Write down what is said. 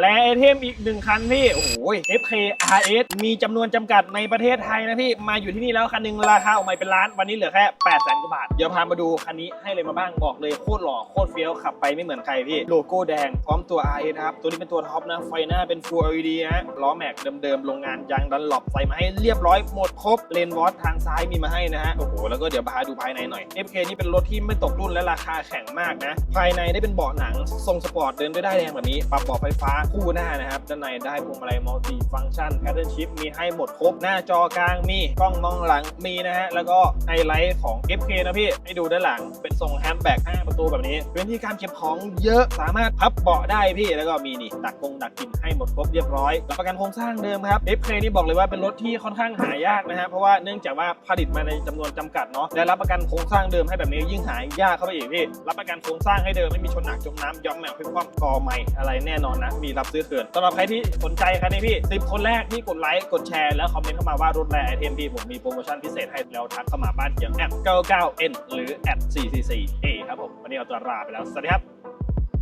และไอเทมอีกหนึ่งคันพี่โอ้โห FK RS มีจำนวนจำกัดในประเทศไทยนะพี่ มาอยู่ที่นี่แล้วคันหนึงราคาออกมาเป็นล้าน วันนี้เหลือแค่8 0 0 0 0กว่าบาท เดี๋ยวพามาดูคันนี้ให้เลยมาบ้างบอกเลยโคตรหล่อโคตรเฟี้ยวขับไปไม่เหมือนใครพี่ โลโก้แดงพร้อมตัว RS นะครับ ตัวนี้เป็นตัวท็อปนะ ไฟหน้าเป็น Full LED นะล้อแม็กเดิมๆโรงงานยางดันหลบใส่มาให้เรียบร้อยหมดครบเลนวอตทางซ้ายมีมาให้นะฮะโอ้โหแล้วก็เดี๋ยวพาดูภายในหน่อย FK นี่เป็นรถที่ไม่ตกรุ่นและราคาแข็งมากนะภายในได้เป็นเบาะหนังทรงสปอร์ตเดินด้วยได้ายแดงแบบนี้ปรับเบาะไฟฟ้าคู่หน้านะครับ ด้านในได้พวงมาลัยมัลติฟังก์ชันแพทเทิร์นชิพมีให้หมดครบ หน้าจอกลางมี กล้องมองหลังมีนะฮะ แล้วก็ไฮไลท์ของ FK นะพี่ ให้ดูด้านหลัง เป็นทรงแฮนด์แบ็ก5ประตูแบบนี้พื้นที่การเก็บของเยอะ สามารถพับเบาะได้พี่ แล้วก็มีนี่ดักกงดักกลิ่นให้หมดครบเรียบร้อยรับประกันโครงสร้างเดิมครับ FK นี่บอกเลยว่าเป็นรถที่ค่อนข้างหายากนะฮะ เพราะว่าเนื่องจากว่าผลิตมาในจำนวนจำกัดเนาะ และรับประกันโครงสร้างเดิมให้แบบนี้ยิ่งหายากเข้าไปอีกพี่ รับประกันโครงสร้างให้เดิมไม่มีชนหนักจมน้ำย้อมแมวพิมพ์ความกอใหม่อะไรแน่นอนนะมีรับซื้อคืนสำหรับใครที่สนใจครับนี่พี่10คนแรกที่กดไลค์กดแชร์แล้วคอมเมนต์เข้ามาว่ารถแรไอเทมพี่ผมมีโปรโมชั่นพิเศษให้แล้วทักเข้ามาบ้านเกียงแอด 99N หรือแอด 444A ครับผมวันนี้เอาตัวลาไปแล้วสวัสดีครับ